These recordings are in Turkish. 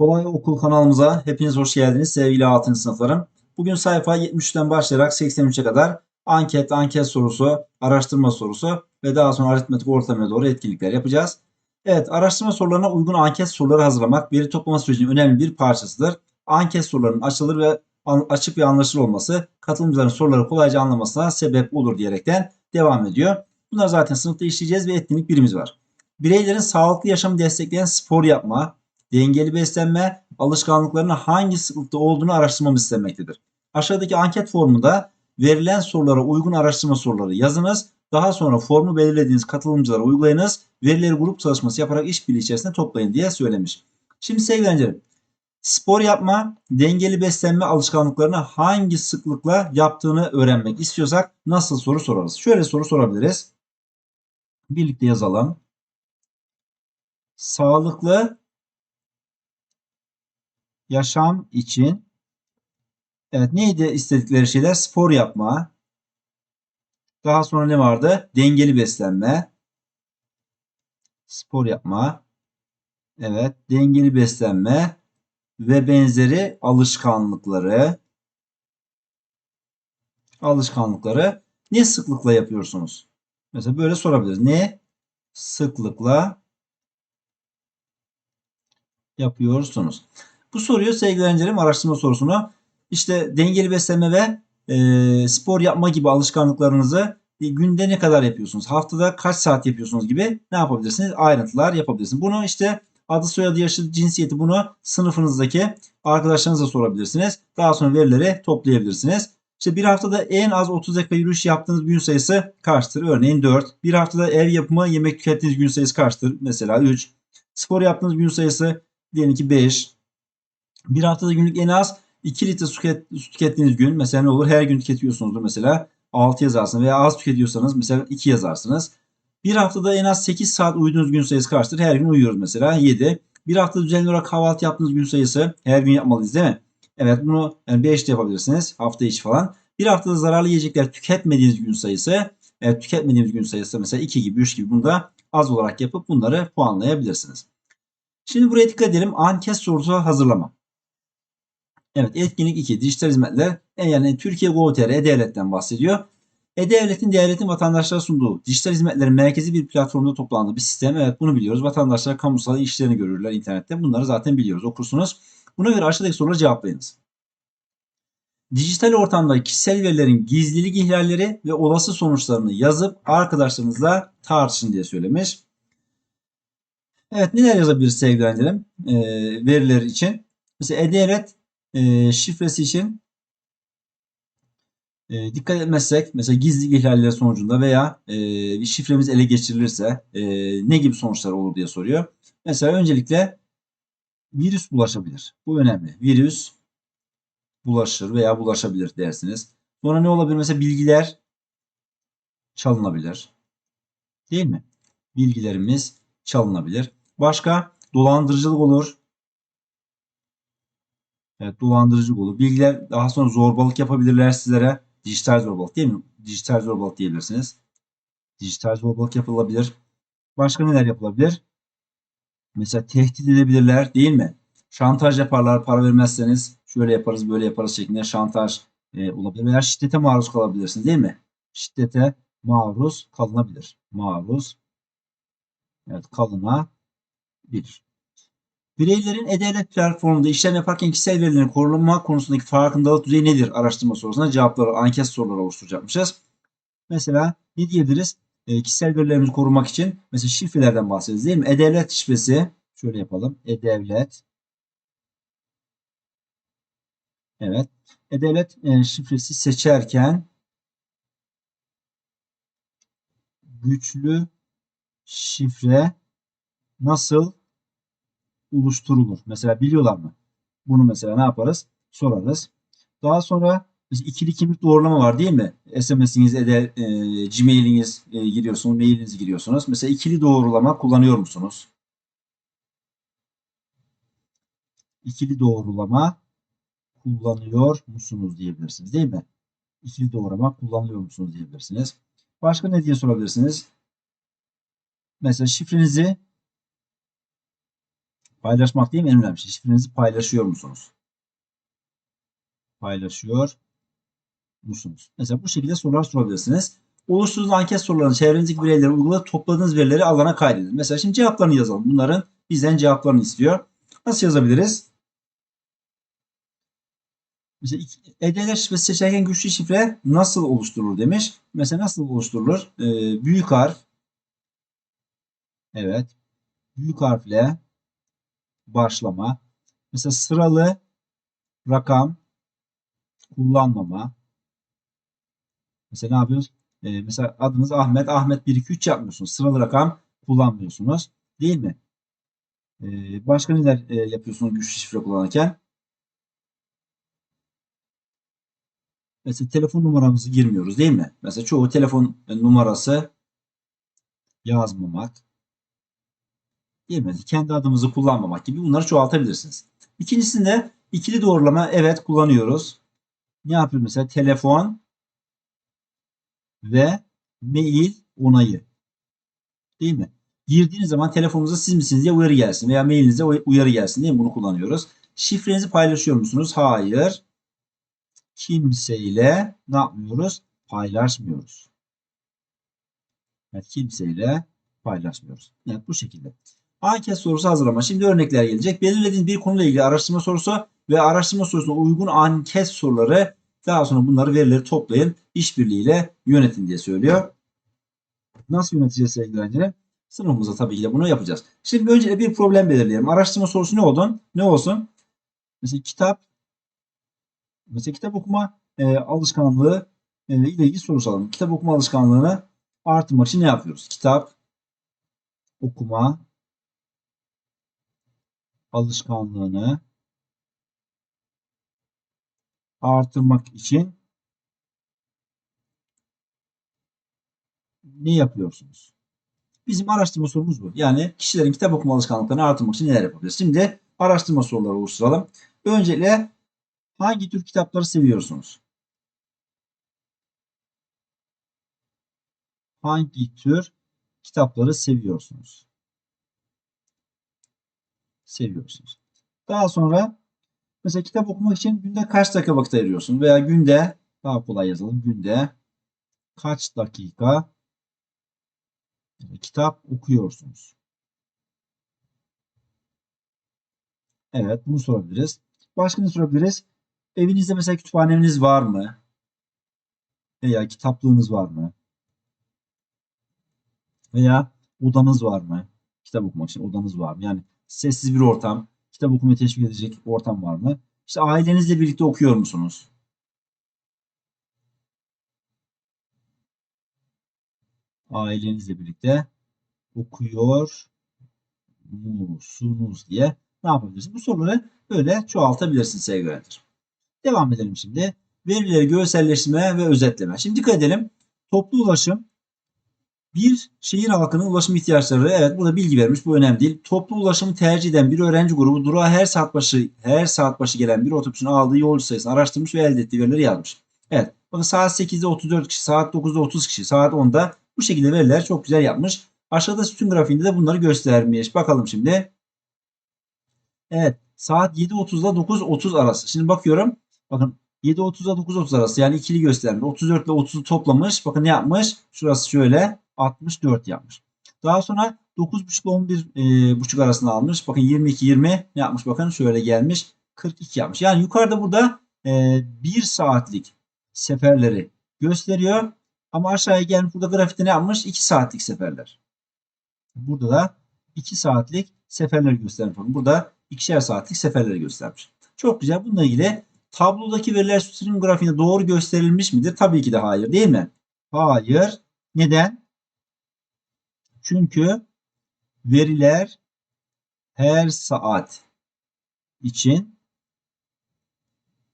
Kolay Okul kanalımıza hepiniz hoş geldiniz sevgili 6. sınıflarım. Bugün sayfa 73'ten başlayarak 83'e kadar anket, anket sorusu, araştırma sorusu ve daha sonra aritmetik ortalamaya doğru etkinlikler yapacağız. Evet, araştırma sorularına uygun anket soruları hazırlamak veri toplama sürecinin önemli bir parçasıdır. Anket sorularının açılır ve açık ve anlaşılır olması katılımcıların soruları kolayca anlamasına sebep olur diyerekten devam ediyor. Bunlar zaten sınıfta işleyeceğiz ve etkinlik birimiz var. Bireylerin sağlıklı yaşamı destekleyen spor yapma, dengeli beslenme alışkanlıklarının hangi sıklıkta olduğunu araştırmamız istenmektedir. Aşağıdaki anket formunda verilen sorulara uygun araştırma soruları yazınız. Daha sonra formu belirlediğiniz katılımcılara uygulayınız. Verileri grup çalışması yaparak işbirliği içerisinde toplayın diye söylemiş. Şimdi sevgili öğrencilerim, spor yapma, dengeli beslenme alışkanlıklarını hangi sıklıkla yaptığını öğrenmek istiyorsak nasıl soru sorarız? Şöyle soru sorabiliriz. Birlikte yazalım. Sağlıklı yaşam için evet neydi istedikleri şeyler? Spor yapma. Daha sonra ne vardı? Dengeli beslenme. Spor yapma. Evet, dengeli beslenme ve benzeri alışkanlıkları alışkanlıkları ne sıklıkla yapıyorsunuz? Mesela böyle sorabiliriz. Ne sıklıkla yapıyorsunuz? Bu soruyu sevgili öğrencilerim araştırma sorusunu işte dengeli beslenme ve e, spor yapma gibi alışkanlıklarınızı e, günde ne kadar yapıyorsunuz? Haftada kaç saat yapıyorsunuz gibi ne yapabilirsiniz? Ayrıntılar yapabilirsiniz. Bunu işte adı soyadı yaşı cinsiyeti bunu sınıfınızdaki arkadaşlarınıza sorabilirsiniz. Daha sonra verileri toplayabilirsiniz. İşte bir haftada en az 30 dakika yürüyüş yaptığınız gün sayısı kaçtır? Örneğin 4. Bir haftada ev yapımı yemek tükettiğiniz gün sayısı kaçtır? Mesela 3. Spor yaptığınız gün sayısı diyelim ki 5. Bir haftada günlük en az 2 litre su, tüket- su tükettiğiniz gün mesela ne olur? Her gün tüketiyorsunuzdur mesela 6 yazarsınız veya az tüketiyorsanız mesela 2 yazarsınız. Bir haftada en az 8 saat uyuduğunuz gün sayısı kaçtır? Her gün uyuyoruz mesela 7. Bir hafta düzenli olarak kahvaltı yaptığınız gün sayısı her gün yapmalıyız değil mi? Evet bunu yani 5 de yapabilirsiniz hafta içi falan. Bir haftada zararlı yiyecekler tüketmediğiniz gün sayısı evet, tüketmediğimiz gün sayısı mesela 2 gibi 3 gibi bunu da az olarak yapıp bunları puanlayabilirsiniz. Şimdi buraya dikkat edelim. Anket sorusu hazırlama. Evet etkinlik 2. Dijital hizmetler. E, Yani Türkiye Gov.tr E-Devlet'ten bahsediyor. E-Devlet'in devletin vatandaşlara sunduğu dijital hizmetlerin merkezi bir platformda toplandığı bir sistem. Evet bunu biliyoruz. Vatandaşlar kamusal işlerini görürler internette. Bunları zaten biliyoruz. Okursunuz. Buna göre aşağıdaki soruları cevaplayınız. Dijital ortamda kişisel verilerin gizlilik ihlalleri ve olası sonuçlarını yazıp arkadaşlarınızla tartışın diye söylemiş. Evet neler yazabiliriz sevgili e, veriler için? Mesela E-Devlet e, şifresi için e, dikkat etmezsek mesela gizlilik ihlalleri sonucunda veya e, şifremiz ele geçirilirse e, ne gibi sonuçlar olur diye soruyor. Mesela öncelikle virüs bulaşabilir. Bu önemli. Virüs bulaşır veya bulaşabilir dersiniz. Sonra ne olabilir? Mesela bilgiler çalınabilir. Değil mi? Bilgilerimiz çalınabilir. Başka dolandırıcılık olur. Evet dolandırıcılık olur. Bilgiler daha sonra zorbalık yapabilirler sizlere. Dijital zorbalık değil mi? Dijital zorbalık diyebilirsiniz. Dijital zorbalık yapılabilir. Başka neler yapılabilir? Mesela tehdit edebilirler değil mi? Şantaj yaparlar para vermezseniz şöyle yaparız böyle yaparız şeklinde şantaj e, olabilir. Veya şiddete maruz kalabilirsiniz değil mi? Şiddete maruz kalınabilir. Maruz evet, kalınabilir. Bireylerin E-Devlet platformunda işlem yaparken kişisel verilerin korunma konusundaki farkındalık düzeyi nedir? Araştırma sorusuna cevapları, anket soruları oluşturacakmışız. Mesela ne diyebiliriz? E, kişisel verilerimizi korumak için mesela şifrelerden bahsederiz değil mi? E-Devlet şifresi şöyle yapalım. E-Devlet Evet. E-Devlet e, şifresi seçerken güçlü şifre nasıl oluşturulur? Mesela biliyorlar mı? Bunu mesela ne yaparız? Sorarız. Daha sonra ikili kimlik doğrulama var değil mi? SMS'iniz, ede, e, Gmail'iniz e, giriyorsunuz, mailinizi giriyorsunuz. Mesela ikili doğrulama kullanıyor musunuz? İkili doğrulama kullanıyor musunuz diyebilirsiniz değil mi? İkili doğrulama kullanıyor musunuz diyebilirsiniz. Başka ne diye sorabilirsiniz? Mesela şifrenizi Paylaşmak değil mi? En önemli şey. Şifrenizi paylaşıyor musunuz? Paylaşıyor musunuz? Mesela bu şekilde sorular sorabilirsiniz. Oluşturduğunuz anket sorularını çevrenizdeki bireyleri uygulayıp topladığınız verileri alana kaydedin. Mesela şimdi cevaplarını yazalım. Bunların bizden cevaplarını istiyor. Nasıl yazabiliriz? Mesela EDL şifresi seçerken güçlü şifre nasıl oluşturulur demiş. Mesela nasıl oluşturulur? Ee, büyük harf. Evet. Büyük harfle başlama. Mesela sıralı rakam kullanmama. Mesela ne yapıyoruz? Ee, mesela adınız Ahmet. Ahmet 1 2 3 yapmıyorsunuz. Sıralı rakam kullanmıyorsunuz. Değil mi? Ee, başka neler e, yapıyorsunuz güçlü şifre kullanırken? Mesela telefon numaramızı girmiyoruz değil mi? Mesela çoğu telefon numarası yazmamak. Değil mi? Kendi adımızı kullanmamak gibi bunları çoğaltabilirsiniz. İkincisinde ikili doğrulama evet kullanıyoruz. Ne yapıyoruz mesela? Telefon ve mail onayı. Değil mi? Girdiğiniz zaman telefonunuza siz misiniz diye uyarı gelsin veya mailinize uyarı gelsin diye bunu kullanıyoruz. Şifrenizi paylaşıyor musunuz? Hayır. Kimseyle ne yapmıyoruz? Paylaşmıyoruz. Evet, kimseyle paylaşmıyoruz. Evet, bu şekilde. Anket sorusu hazırlama. Şimdi örnekler gelecek. Belirlediğiniz bir konuyla ilgili araştırma sorusu ve araştırma sorusuna uygun anket soruları daha sonra bunları verileri toplayın. işbirliğiyle yönetin diye söylüyor. Nasıl yöneteceğiz sevgili öğrenciler? Sınıfımızda tabii ki de bunu yapacağız. Şimdi önce bir problem belirleyelim. Araştırma sorusu ne oldu? Ne olsun? Mesela kitap mesela kitap okuma e, alışkanlığı e, ile ilgili soru soralım. Kitap okuma alışkanlığını artırmak için ne yapıyoruz? Kitap okuma alışkanlığını artırmak için ne yapıyorsunuz? Bizim araştırma sorumuz bu. Yani kişilerin kitap okuma alışkanlıklarını artırmak için neler yapabiliriz? Şimdi araştırma soruları oluşturalım. Öncelikle hangi tür kitapları seviyorsunuz? Hangi tür kitapları seviyorsunuz? Seviyorsunuz. Daha sonra mesela kitap okumak için günde kaç dakika vakit ayırıyorsun? Veya günde daha kolay yazalım. Günde kaç dakika kitap okuyorsunuz? Evet bunu sorabiliriz. Başka ne sorabiliriz? Evinizde mesela kütüphaneniz var mı? Veya kitaplığınız var mı? Veya odanız var mı? Kitap okumak için odanız var mı? Yani sessiz bir ortam, kitap okumayı teşvik edecek ortam var mı? İşte ailenizle birlikte okuyor musunuz? Ailenizle birlikte okuyor musunuz diye ne yapabilirsiniz? Bu soruları böyle çoğaltabilirsiniz sevgili öğrenciler. Devam edelim şimdi. Verileri görselleştirme ve özetleme. Şimdi dikkat edelim. Toplu ulaşım bir şehir halkının ulaşım ihtiyaçları. Evet burada bilgi vermiş. Bu önemli değil. Toplu ulaşımı tercih eden bir öğrenci grubu durağa her saat başı her saat başı gelen bir otobüsün aldığı yolcu sayısını araştırmış ve elde ettiği verileri yazmış. Evet. Bakın saat 8'de 34 kişi, saat 9'da 30 kişi, saat 10'da bu şekilde veriler çok güzel yapmış. Aşağıda sütun grafiğinde de bunları göstermiş. Bakalım şimdi. Evet. Saat 7.30'da 9.30 arası. Şimdi bakıyorum. Bakın 7.30'da 9.30 arası yani ikili göstermiş. 34 ile 30'u toplamış. Bakın ne yapmış? Şurası şöyle 64 yapmış. Daha sonra 9.30 ile 11.30 arasında almış. Bakın 22 20 ne yapmış? Bakın şöyle gelmiş. 42 yapmış. Yani yukarıda burada e, 1 saatlik seferleri gösteriyor. Ama aşağıya gelmiş burada grafikte ne yapmış? 2 saatlik seferler. Burada da 2 saatlik seferleri göstermiş. Bakın burada ikişer saatlik seferleri göstermiş. Çok güzel. Bununla ilgili tablodaki veriler sütunun grafiğinde doğru gösterilmiş midir? Tabii ki de hayır değil mi? Hayır. Neden? Çünkü veriler her saat için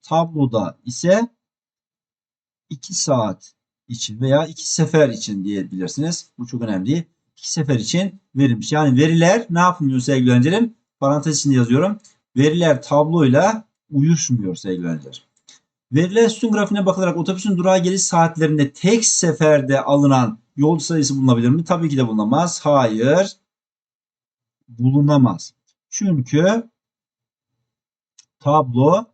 tabloda ise 2 saat için veya 2 sefer için diyebilirsiniz. Bu çok önemli. 2 sefer için verilmiş. Yani veriler ne yapmıyor sevgili öğrencilerim? Parantez içinde yazıyorum. Veriler tabloyla uyuşmuyor sevgili öğrenciler. Verilen sütun grafiğine bakılarak otobüsün durağa geliş saatlerinde tek seferde alınan yolcu sayısı bulunabilir mi? Tabii ki de bulunamaz. Hayır. Bulunamaz. Çünkü tablo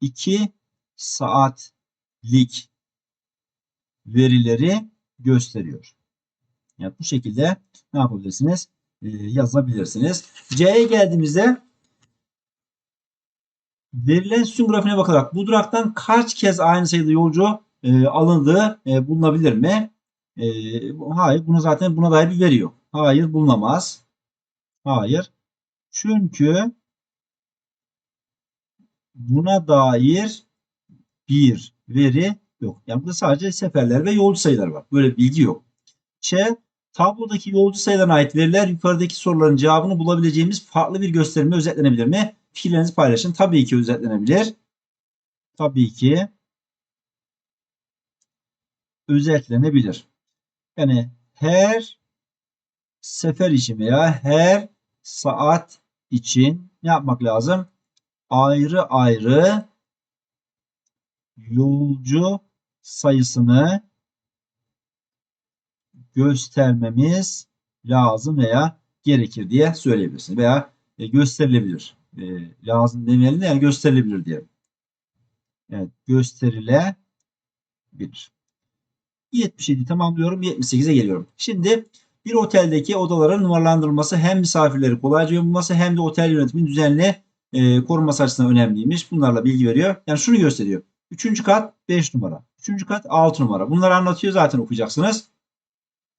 2 saatlik verileri gösteriyor. Yani bu şekilde ne yapabilirsiniz? Ee, yazabilirsiniz. C'ye geldiğimizde verilen sütun grafiğine bakarak bu duraktan kaç kez aynı sayıda yolcu e, alındığı e, bulunabilir mi? E, hayır. Buna zaten buna dair bir veri yok. Hayır bulunamaz. Hayır. Çünkü buna dair bir veri yok. Yani burada sadece seferler ve yolcu sayıları var. Böyle bilgi yok. Ç. Tablodaki yolcu sayılarına ait veriler yukarıdaki soruların cevabını bulabileceğimiz farklı bir gösterimle özetlenebilir mi? Fikirlerinizi paylaşın. Tabii ki özetlenebilir. Tabii ki özetlenebilir. Yani her sefer için veya her saat için ne yapmak lazım? Ayrı ayrı yolcu sayısını göstermemiz lazım veya gerekir diye söyleyebilirsiniz. Veya e, gösterilebilir. E, lazım demeyelim de yani gösterilebilir diye. Evet gösterilebilir. 77 tamamlıyorum. 78'e geliyorum. Şimdi bir oteldeki odaların numaralandırılması hem misafirleri kolayca bulması hem de otel yönetiminin düzenli e, korunması açısından önemliymiş. Bunlarla bilgi veriyor. Yani şunu gösteriyor. Üçüncü kat 5 numara. Üçüncü kat 6 numara. Bunları anlatıyor zaten okuyacaksınız.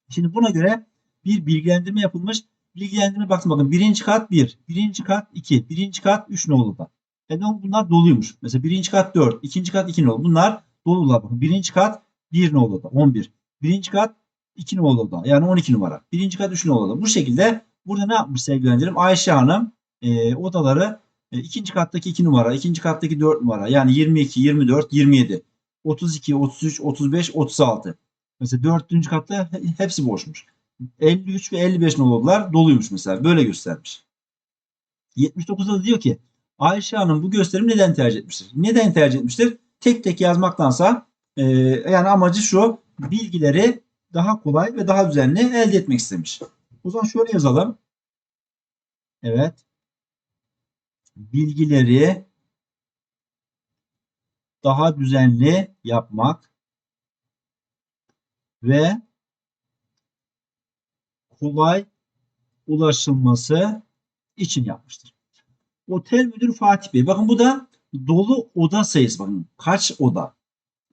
Şimdi buna göre bir bilgilendirme yapılmış. Bilgilendirme bakın bakın. Birinci kat 1. Birinci kat 2. Birinci kat 3 nolu. Yani bunlar doluymuş. Mesela birinci kat 4. ikinci kat 2 nolu. Bunlar dolular. Bakın birinci kat 1 nolu da. 11. Birinci kat 2 nolu da. Yani 12 numara. Birinci kat 3 nolu. Bu şekilde burada ne yapmış sevgili öğrencilerim? Ayşe Hanım e, odaları e, ikinci kattaki 2 numara, ikinci kattaki 4 numara. Yani 22, 24, 27, 32, 33, 35, 36. Mesela dördüncü katta hepsi boşmuş. 53 ve 55 nolu doluymuş mesela. Böyle göstermiş. 79'da da diyor ki Ayşe Hanım bu gösterimi neden tercih etmiştir? Neden tercih etmiştir? Tek tek yazmaktansa e, yani amacı şu bilgileri daha kolay ve daha düzenli elde etmek istemiş. O zaman şöyle yazalım. Evet. Bilgileri daha düzenli yapmak ve kolay ulaşılması için yapmıştır. Otel müdürü Fatih Bey. Bakın bu da dolu oda sayısı. Bakın kaç oda?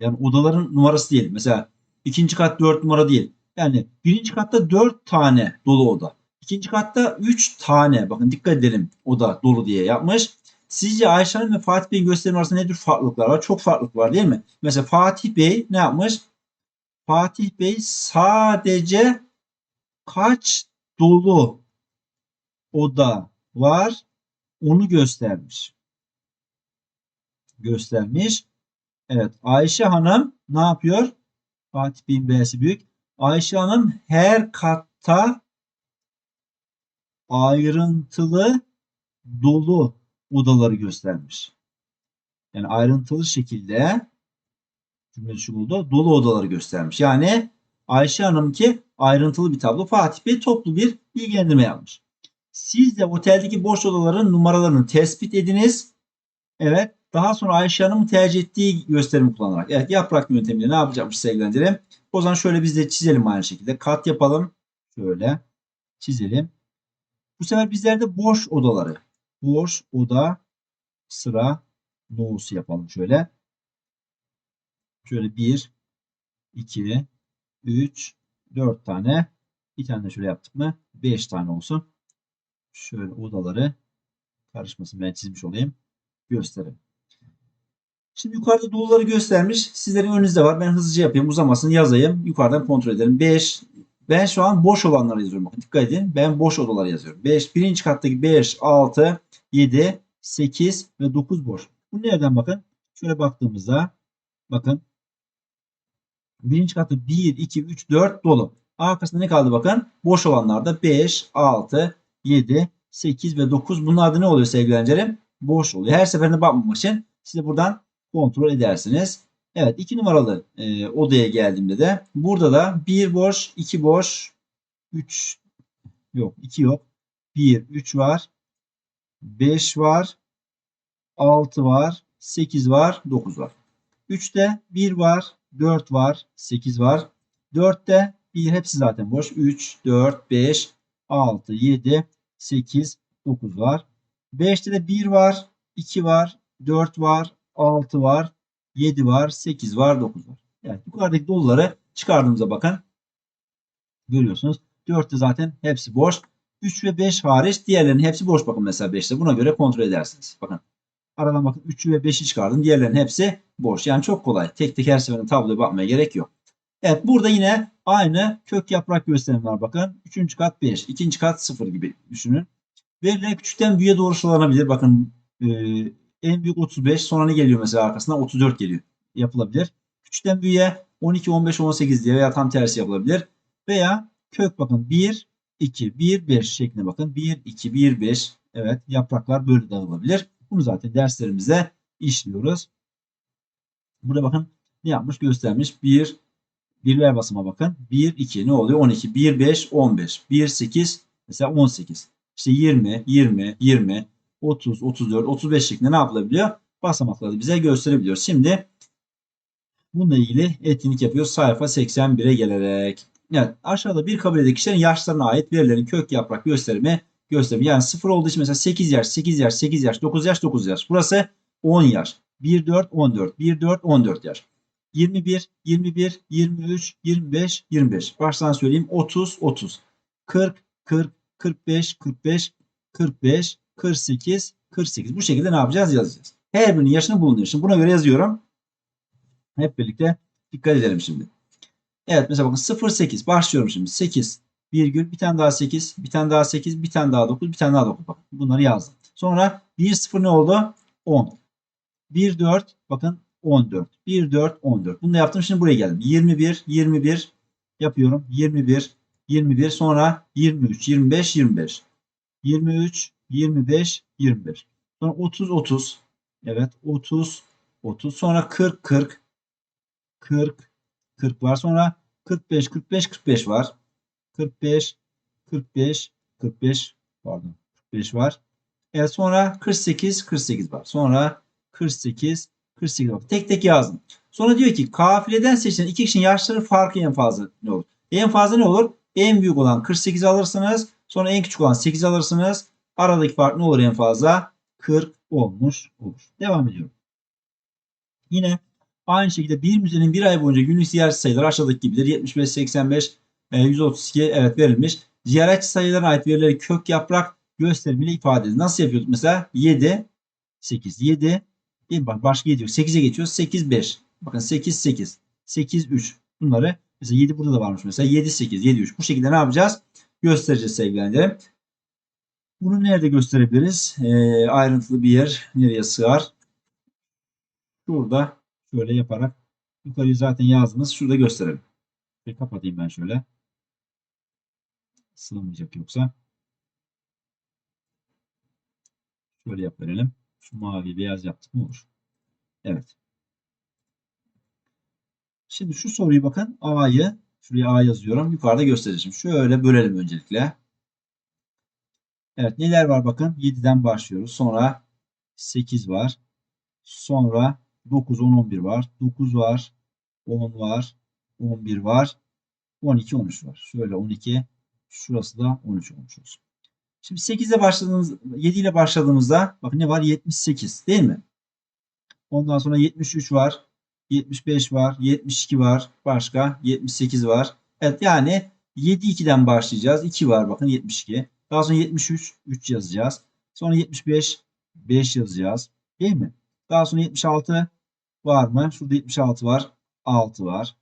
Yani odaların numarası değil. Mesela ikinci kat 4 numara değil. Yani birinci katta 4 tane dolu oda. İkinci katta 3 tane. Bakın dikkat edelim oda dolu diye yapmış. Sizce Ayşe Hanım ve Fatih Bey'in gösterim arasında ne tür farklılıklar var? Çok farklılık var değil mi? Mesela Fatih Bey ne yapmış? Fatih Bey sadece kaç dolu oda var onu göstermiş. Göstermiş. Evet Ayşe Hanım ne yapıyor? Fatih Bey'in B'si büyük. Ayşe Hanım her katta ayrıntılı dolu odaları göstermiş. Yani ayrıntılı şekilde cümle şu buldu. Dolu odaları göstermiş. Yani Ayşe Hanım ki ayrıntılı bir tablo. Fatih Bey toplu bir bilgilendirme yapmış. Siz de oteldeki boş odaların numaralarını tespit ediniz. Evet. Daha sonra Ayşe Hanım'ın tercih ettiği gösterimi kullanarak. Evet yaprak yöntemiyle ne yapacakmış sevgilendirelim. O zaman şöyle biz de çizelim aynı şekilde. Kat yapalım. Şöyle çizelim. Bu sefer bizlerde boş odaları. Boş oda sıra no'su yapalım şöyle. Şöyle 1, 2, 3, 4 tane. Bir tane de şöyle yaptık mı? 5 tane olsun. Şöyle odaları karışmasın ben çizmiş olayım. Gösterelim. Şimdi yukarıda doluları göstermiş. Sizlerin önünüzde var. Ben hızlıca yapayım. Uzamasın yazayım. Yukarıdan kontrol edelim. 5. Ben şu an boş olanları yazıyorum. Bakın dikkat edin. Ben boş odaları yazıyorum. 5. Birinci kattaki 5, 6, 7, 8 ve 9 boş. Bu nereden bakın? Şöyle baktığımızda bakın Birinci katı 1, 2, 3, 4 dolu. Arkasında ne kaldı bakın? Boş olanlarda 5, 6, 7, 8 ve 9. Bunlar da ne oluyor sevgili öğrencilerim? Boş oluyor. Her seferinde bakmamak için siz de buradan kontrol edersiniz. Evet 2 numaralı e, odaya geldiğimde de burada da 1 boş, 2 boş, 3 yok 2 yok. 1, 3 var. 5 var. 6 var. 8 var. 9 var. 3'te 1 var. 4 var. 8 var. 4'te 1 hepsi zaten boş. 3, 4, 5, 6, 7, 8, 9 var. 5'te de 1 var. 2 var. 4 var. 6 var. 7 var. 8 var. 9 var. Evet yukarıdaki doluları çıkardığımıza bakın. Görüyorsunuz. 4'te zaten hepsi boş. 3 ve 5 hariç diğerlerinin hepsi boş bakın mesela 5'te. Buna göre kontrol edersiniz. Bakın. Aradan bakın 3'ü ve 5'i çıkardım. Diğerlerinin hepsi boş. Yani çok kolay. Tek tek her seferinde tabloya bakmaya gerek yok. Evet burada yine aynı kök yaprak gösterimi var bakın. 3. kat 5, 2. kat 0 gibi düşünün. Verilen küçükten büyüğe doğru sıralanabilir. Bakın e, en büyük 35 sonra ne geliyor mesela arkasından 34 geliyor. Yapılabilir. Küçükten büyüğe 12, 15, 18 diye veya tam tersi yapılabilir. Veya kök bakın 1, 2, 1, 5 şeklinde bakın. 1, 2, 1, 5. Evet yapraklar böyle dağılabilir. Bunu zaten derslerimizde işliyoruz. Burada bakın ne yapmış göstermiş. 1, birler basıma bakın. 1, 2 ne oluyor? 12, 1, 5, 15. 1, 8 mesela 18. İşte 20, 20, 20, 30, 34, 35 şeklinde ne yapılabiliyor? Basamakları bize gösterebiliyor. Şimdi bununla ilgili etkinlik yapıyor sayfa 81'e gelerek. Evet aşağıda bir kabiledeki kişilerin yaşlarına ait verilerin kök yaprak gösterimi gösterimi. Yani 0 olduğu için mesela 8 yaş, 8 yaş, 8 yaş, 9 yaş, 9 yaş. Burası 10 yaş. 1, 4, 14, 1, 4, 14 yaş. 21, 21, 23, 25, 25. Baştan söyleyeyim 30, 30. 40, 40, 45, 45, 45, 48, 48. Bu şekilde ne yapacağız? Yazacağız. Her birinin yaşını bulunuyor. Şimdi buna göre yazıyorum. Hep birlikte dikkat edelim şimdi. Evet mesela bakın 0, 8. Başlıyorum şimdi. 8, virgül, bir tane daha 8, bir tane daha 8, bir tane daha 9, bir tane daha 9. Bakın bunları yazdım. Sonra 1, 0 ne oldu? 10. 1, 4, bakın 14. 1, 4, 14. Bunu da yaptım. Şimdi buraya geldim. 21, 21 yapıyorum. 21, 21 sonra 23, 25, 25. 23, 25, 25. Sonra 30, 30. Evet 30, 30. Sonra 40, 40. 40, 40 var. Sonra 45, 45, 45 var. 45, 45, 45 pardon 45 var. Evet sonra 48, 48 var. Sonra 48, 48 var. Tek tek yazdım. Sonra diyor ki kafileden seçilen iki kişinin yaşları farkı en fazla ne olur? En fazla ne olur? En büyük olan 48 alırsınız. Sonra en küçük olan 8 alırsınız. Aradaki fark ne olur en fazla? 40 olmuş olur. Devam ediyorum. Yine aynı şekilde bir müzenin bir ay boyunca günlük ziyaretçi sayıları aşağıdaki gibidir. 75, 85, 132 evet verilmiş. Ziyaretçi sayılarına ait verileri kök yaprak gösterimiyle ifade edilir. Nasıl yapıyorduk mesela? 7, 8, 7, bir bak başka 7 yok. 8'e geçiyoruz. 8, 5. Bakın 8, 8, 8, 3. Bunları mesela 7 burada da varmış mesela. 7, 8, 7, 3. Bu şekilde ne yapacağız? Göstereceğiz sevgilendirim. Bunu nerede gösterebiliriz? Ee, ayrıntılı bir yer nereye sığar? Şurada şöyle yaparak yukarıyı zaten yazdınız. Şurada gösterelim. Ve kapatayım ben şöyle. Sığmayacak yoksa. Şöyle yap. Şu mavi beyaz yaptık mı olur? Evet. Şimdi şu soruyu bakın. A'yı şuraya A yazıyorum. Yukarıda göstereceğim. Şöyle bölelim öncelikle. Evet neler var bakın. 7'den başlıyoruz. Sonra 8 var. Sonra 9, 10, 11 var. 9 var. 10 var. 11 var. 12, 13 var. Şöyle 12. Şurası da 13 olmuş olsun. Şimdi 8 ile başladığımız 7 ile başladığımızda bakın ne var? 78 değil mi? Ondan sonra 73 var. 75 var. 72 var. Başka 78 var. Evet yani 7 2'den başlayacağız. 2 var bakın 72. Daha sonra 73 3 yazacağız. Sonra 75 5 yazacağız. Değil mi? Daha sonra 76 var mı? Şurada 76 var. 6 var.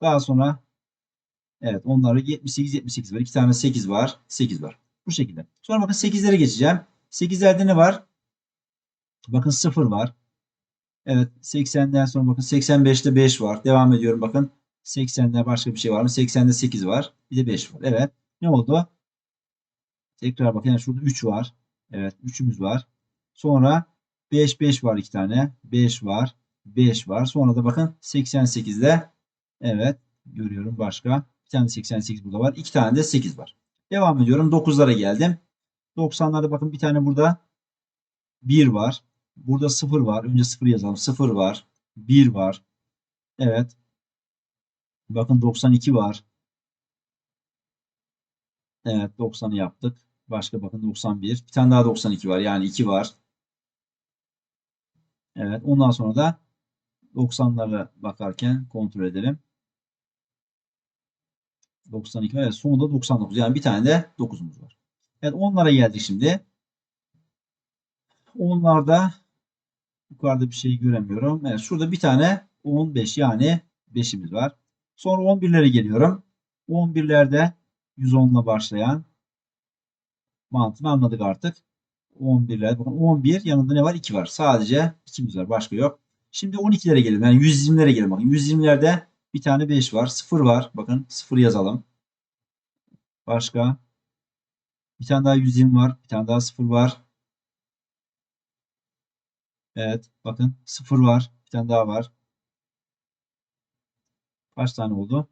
Daha sonra evet onları 78 78 var. 2 tane 8 var. 8 var. Bu şekilde. Sonra bakın 8'lere geçeceğim. 8'lerde ne var? Bakın 0 var. Evet 80'den sonra bakın 85'te 5 var. Devam ediyorum bakın. 80'de başka bir şey var mı? 80'de 8 var. Bir de 5 var. Evet. Ne oldu? Tekrar bakın yani şurada 3 var. Evet 3'ümüz var. Sonra 5 5 var 2 tane. 5 var. 5 var. Sonra da bakın 88'de evet görüyorum başka. Bir tane 88 burada var. 2 tane de 8 var. Devam ediyorum. 9'lara geldim. 90'larda bakın bir tane burada 1 var. Burada 0 var. Önce 0 yazalım. 0 var. 1 var. Evet. Bakın 92 var. Evet 90'ı yaptık. Başka bakın 91. Bir tane daha 92 var. Yani 2 var. Evet. Ondan sonra da 90'lara bakarken kontrol edelim. 92 var. Evet, sonunda 99. Yani bir tane de 9'umuz var. Evet onlara geldik şimdi. Onlarda yukarıda bir şey göremiyorum. Evet şurada bir tane 15 yani 5'imiz var. Sonra 11'lere geliyorum. 11'lerde 110 ile başlayan mantığını anladık artık. 11'ler bakın 11 yanında ne var? 2 var. Sadece 2'miz var. Başka yok. Şimdi 12'lere gelelim. Yani 120'lere gelelim. Bakın 120'lerde bir tane 5 var. 0 var. Bakın 0 yazalım. Başka. Bir tane daha 120 var. Bir tane daha 0 var. Evet. Bakın 0 var. Bir tane daha var. Kaç tane oldu?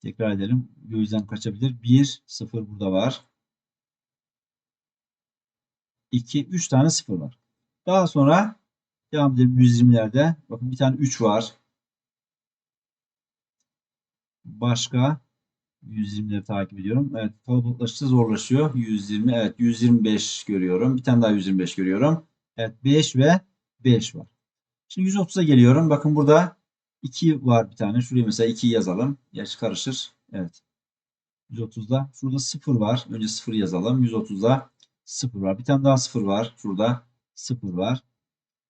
Tekrar edelim. Gözden kaçabilir. 1, 0 burada var. 2, 3 tane 0 var. Daha sonra devam edelim 120'lerde. Bakın bir tane 3 var. Başka 120'leri takip ediyorum. Evet kalabalıklaştıkça zorlaşıyor. 120 evet 125 görüyorum. Bir tane daha 125 görüyorum. Evet 5 ve 5 var. Şimdi 130'a geliyorum. Bakın burada 2 var bir tane. Şuraya mesela 2 yazalım. Gerçi karışır. Evet. 130'da. Şurada 0 var. Önce 0 yazalım. 130'da 0 var. Bir tane daha 0 var. Şurada 0 var.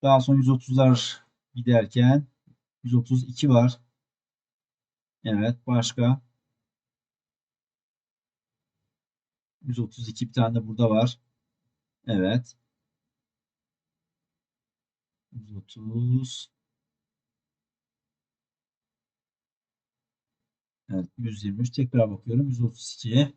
Daha sonra 130'lar giderken 132 var. Evet. Başka 132 bir tane de burada var. Evet. 130 Evet 123 tekrar bakıyorum 132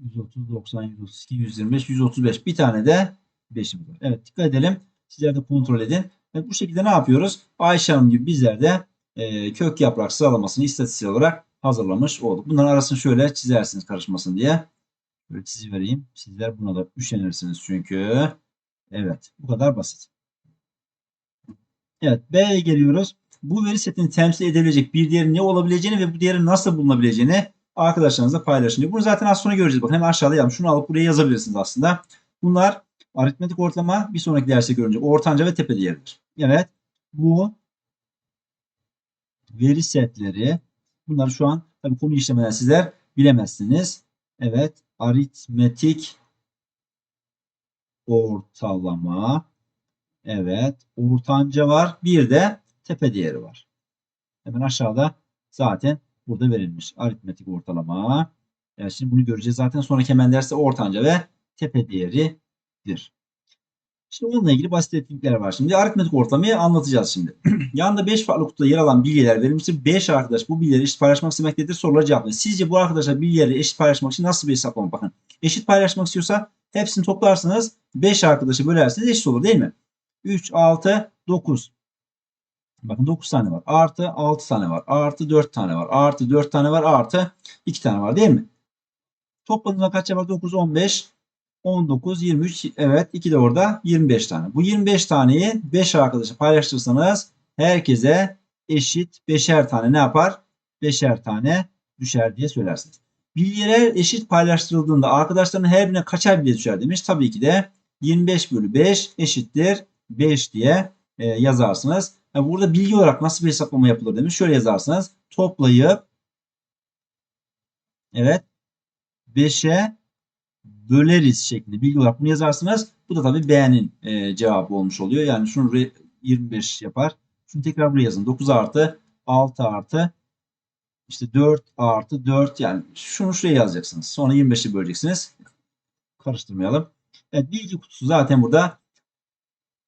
130 90 132 125 135 bir tane de 5'imiz var. Evet dikkat edelim. Sizler de kontrol edin. Evet, bu şekilde ne yapıyoruz? Ayşe Hanım gibi bizler de e, kök yaprak sıralamasını istatistik olarak hazırlamış olduk. Bunların arasını şöyle çizersiniz karışmasın diye. Böyle çizi vereyim. Sizler buna da üşenirsiniz çünkü. Evet bu kadar basit. Evet B'ye geliyoruz. Bu veri setini temsil edebilecek bir değerin ne olabileceğini ve bu değerin nasıl bulunabileceğini arkadaşlarınızla paylaşın. Bunu zaten az sonra göreceğiz. Bakın hemen aşağıda yazdım. Şunu alıp buraya yazabilirsiniz aslında. Bunlar aritmetik ortalama bir sonraki derste görünecek. Ortanca ve tepe değeridir. Evet. Bu veri setleri bunları şu an tabii konu işlemeden sizler bilemezsiniz. Evet. Aritmetik ortalama. Evet. Ortanca var. Bir de tepe değeri var. Hemen aşağıda zaten burada verilmiş. Aritmetik ortalama. Yani şimdi bunu göreceğiz zaten. Sonraki hemen derste ortanca ve tepe değeridir. Şimdi onunla ilgili basit etkinlikler var. Şimdi aritmetik ortalamayı anlatacağız şimdi. Yanında 5 farklı kutuda yer alan bilgiler verilmiştir. 5 arkadaş bu bilgileri eşit paylaşmak istemektedir. Soruları cevaplayın. Sizce bu arkadaşlar bilgileri eşit paylaşmak için nasıl bir hesaplama? Bakın eşit paylaşmak istiyorsa hepsini toplarsınız. 5 arkadaşı bölerseniz eşit olur değil mi? 3, 6, 9. Bakın 9 tane var. Artı 6 tane var. Artı 4 tane var. Artı 4 tane var. Artı 2 tane var değil mi? Topladığında kaç yapar? 9, 15, 19, 23. Evet 2 de orada 25 tane. Bu 25 taneyi 5 arkadaşa paylaştırırsanız herkese eşit 5'er tane ne yapar? 5'er tane düşer diye söylersiniz. Bilgiler eşit paylaştırıldığında arkadaşların her birine kaçar bilgi düşer demiş. Tabii ki de 25 bölü 5 eşittir 5 diye e, yazarsınız. Yani burada bilgi olarak nasıl bir hesaplama yapılır demiş. Şöyle yazarsınız. Toplayıp evet 5'e böleriz şeklinde bilgi olarak bunu yazarsınız. Bu da tabii B'nin e, cevabı olmuş oluyor. Yani şunu 25 yapar. Şunu tekrar buraya yazın. 9 artı 6 artı işte 4 artı 4 yani şunu şuraya yazacaksınız. Sonra 25'i böleceksiniz. Karıştırmayalım. Evet bilgi kutusu zaten burada.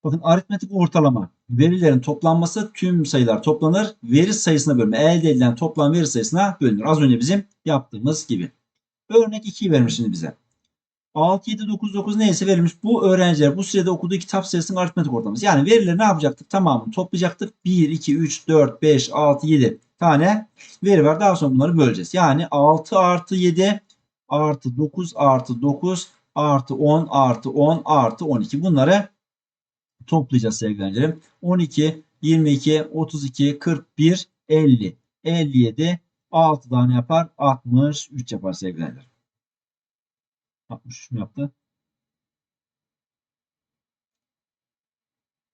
Bakın aritmetik ortalama. Verilerin toplanması tüm sayılar toplanır. Veri sayısına bölme. Elde edilen toplam veri sayısına bölünür. Az önce bizim yaptığımız gibi. Örnek 2'yi vermiş şimdi bize. 6, 7, 9, 9 neyse verilmiş. Bu öğrenciler bu sürede okuduğu kitap sayısının aritmetik ortalaması. Yani verileri ne yapacaktık? Tamamını toplayacaktık. 1, 2, 3, 4, 5, 6, 7 tane veri var. Daha sonra bunları böleceğiz. Yani 6 artı 7 artı 9 artı 9 artı 10 artı 10 artı 12. Bunları toplayacağız sevgili öğrencilerim. 12, 22, 32, 41, 50, 57, 6 tane yapar? 63 yapar sevgili öğrencilerim. 63 mu yaptı?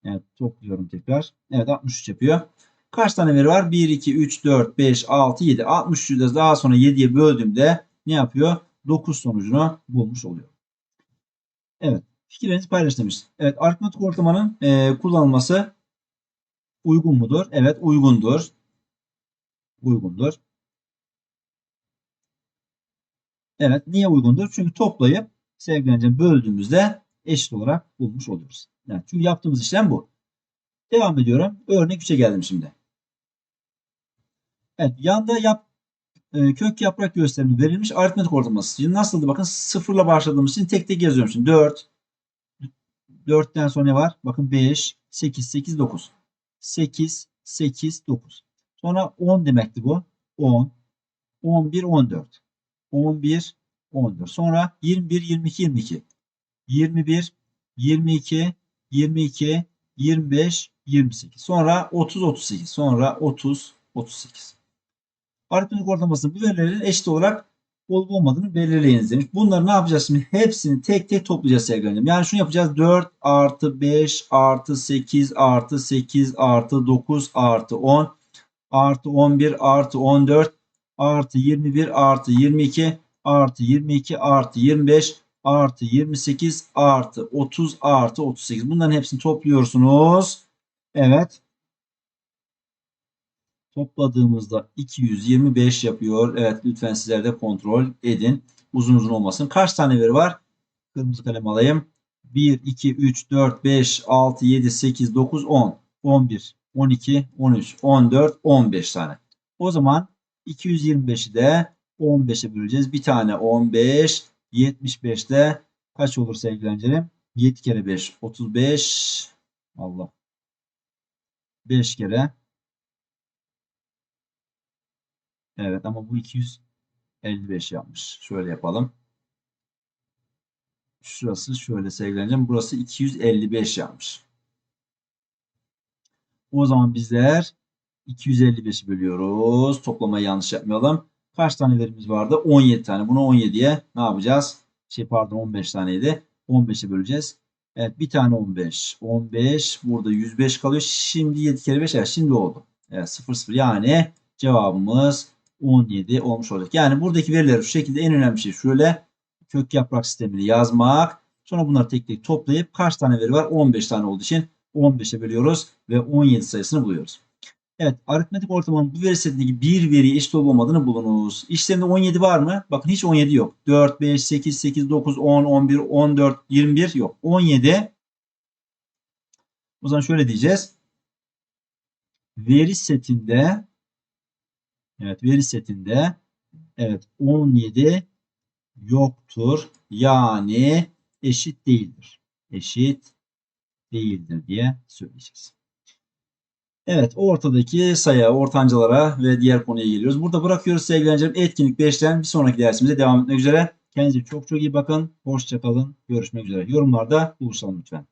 Evet topluyorum tekrar. Evet 63 yapıyor. Kaç tane veri var? 1, 2, 3, 4, 5, 6, 7. 63'ü de daha sonra 7'ye böldüğümde ne yapıyor? 9 sonucunu bulmuş oluyor. Evet. Fikirlerinizi paylaştırmış. Evet. Aritmetik ortalamanın e, kullanılması uygun mudur? Evet. Uygundur. Uygundur. Evet. Niye uygundur? Çünkü toplayıp sevgilenince böldüğümüzde eşit olarak bulmuş oluyoruz. Yani çünkü yaptığımız işlem bu. Devam ediyorum. Örnek 3'e geldim şimdi. Evet. Yanda yap, e, kök yaprak gösterimi verilmiş aritmetik ortalaması. Şimdi nasıldı? Bakın sıfırla başladığımız için tek tek yazıyorum şimdi. 4. 4'ten sonra ne var? Bakın 5, 8, 8, 9. 8, 8, 9. Sonra 10 demekti bu. 10, 11, 14. 11, 14. Sonra 21, 22, 22. 21, 22, 22, 25, 28. Sonra 30, 38. Sonra 30, 38. Aritmetik ortalamasının bu verilerin eşit olarak olup olmadığını belirleyiniz demiş. Bunları ne yapacağız şimdi? Hepsini tek tek toplayacağız sevgili öğrencim. Yani şunu yapacağız. 4 artı 5 artı 8 artı 8 artı 9 artı 10 artı 11 artı 14 artı 21 artı 22 artı 22 artı 25 artı 28 artı 30 artı 38. Bunların hepsini topluyorsunuz. Evet. Topladığımızda 225 yapıyor. Evet lütfen sizler de kontrol edin. Uzun uzun olmasın. Kaç tane veri var? Kırmızı kalem alayım. 1, 2, 3, 4, 5, 6, 7, 8, 9, 10, 11, 12, 13, 14, 15 tane. O zaman 225'i de 15'e böleceğiz. Bir tane 15, 75 de kaç olur sevgili öğrencilerim? 7 kere 5, 35. Allah. 5 kere Evet ama bu 255 yapmış. Şöyle yapalım. Şurası şöyle sevgileneceğim. Burası 255 yapmış. O zaman bizler 255'i bölüyoruz. Toplamayı yanlış yapmayalım. Kaç tane verimiz vardı? 17 tane. Bunu 17'ye ne yapacağız? Şey pardon 15 taneydi. 15'e böleceğiz. Evet bir tane 15. 15 burada 105 kalıyor. Şimdi 7 kere 5 evet şimdi oldu. Evet 0 0 yani cevabımız 17 olmuş olacak. Yani buradaki verileri şu şekilde en önemli şey şöyle kök yaprak sistemini yazmak. Sonra bunları tek tek toplayıp kaç tane veri var? 15 tane olduğu için 15'e bölüyoruz ve 17 sayısını buluyoruz. Evet aritmetik ortalamanın bu veri setindeki bir veriye eşit olup olmadığını bulunuz. İşlerinde 17 var mı? Bakın hiç 17 yok. 4, 5, 8, 8, 9, 10, 11, 14, 21 yok. 17. O zaman şöyle diyeceğiz. Veri setinde Evet veri setinde evet 17 yoktur. Yani eşit değildir. Eşit değildir diye söyleyeceğiz. Evet ortadaki sayı ortancalara ve diğer konuya geliyoruz. Burada bırakıyoruz sevgili. Etkinlik 5'ten bir sonraki dersimize devam etmek üzere. Kendinize çok çok iyi bakın. Hoşçakalın. Görüşmek üzere. Yorumlarda buluşalım lütfen.